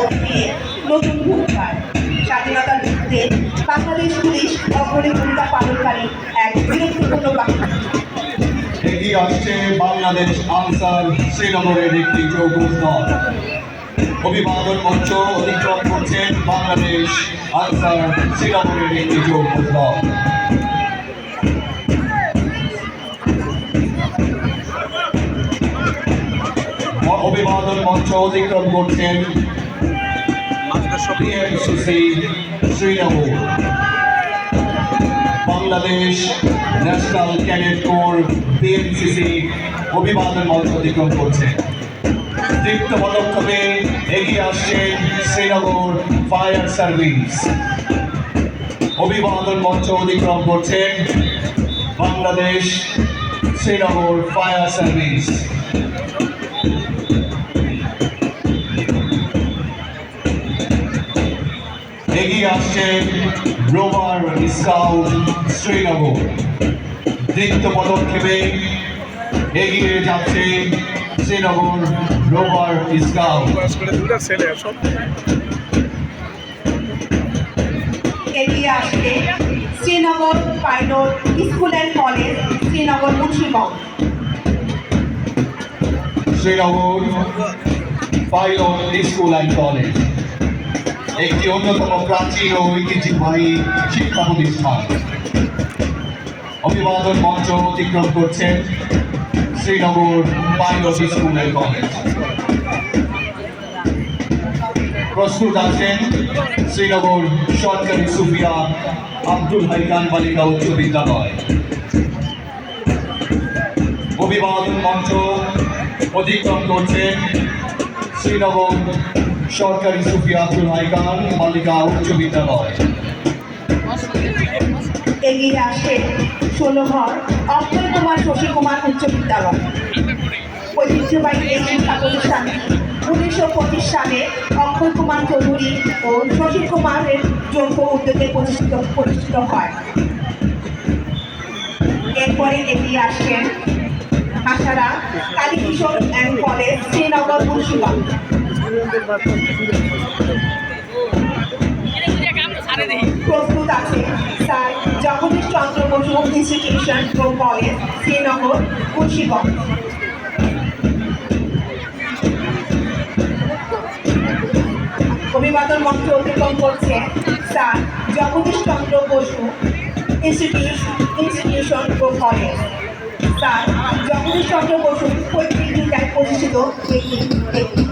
মধ্যে দিয়ে নতুন পায় স্বাধীনতার যুদ্ধে বাংলাদেশ পুলিশ অগ্রণী ভূমিকা পালনকারী এক গুরুত্বপূর্ণ বাহিনী। এগিয়ে আসছে বাংলাদেশ আনসার শ্রীনগরের একটি চৌকুশ দল। অভিবাদন মঞ্চ অতিক্রম করছেন বাংলাদেশ আনসার শ্রীনগরের একটি চৌকুশ দল। অভিবাদন মঞ্চ অতিক্রম করছেন Bangladesh national cadet corps BNCC অভিবাদন মঞ্চ অতিক্রম করছে। দীপ্ত পদক্ষেপে এগিয়ে আসছেন শ্রীনগর ফায়ার সার্ভিস। অভিবাদন মঞ্চ অতিক্রম করছেন বাংলাদেশ শ্রীনগর ফায়ার সার্ভিস। এগিয়ে আসছেন রোভার স্কাউট শ্রীনগর। দীপ্ত পদক্ষেপে এগিয়ে যাচ্ছে শ্রীনগর রোভার স্কাউট এগিয়ে আসছে Srinagar pilot school and college Srinagar Munshiganj. Srinagar pilot school and college. একটি অন্যতম প্রাচীন ও ঐতিহ্যবাহী শিক্ষা প্রতিষ্ঠান। অভিবাদন মঞ্চ অতিক্রম করছেন Srinagar pilot school and college. প্রস্তুত আছেন শ্রীনগর সরকারি সুফিয়া আব্দুল হাইকান বালিকা উচ্চ বিদ্যালয়। অভিবাদন মঞ্চ অতিক্রম করছেন শ্রীনগর সরকারি সুফিয়া আব্দুল হাইকান বালিকা উচ্চ বিদ্যালয়। এগিয়ে আসে ষোলোঘর অক্ষয় কুমার, শশী কুমার উচ্চ বিদ্যালয়। ঐতিহ্যবাহী এই শিক্ষা প্রতিষ্ঠান উনিশশো পঁচিশ সালে অক্ষয় কুমার চৌধুরী ও শশী কুমারের যৌথ উদ্যোগে প্রতিষ্ঠিত প্রতিষ্ঠিত হয়। এরপরে এগিয়ে আসছেন আশারা Kalikishore and college, Srinagar Munshiganj. Jagadish Chandra institution Srinagar অভিবাদন মঞ্চ অতিক্রম করছে sir Jagadish Chandra Basu institution institution college sir Jagadish Chandra Basu পৈতৃক একটি একটি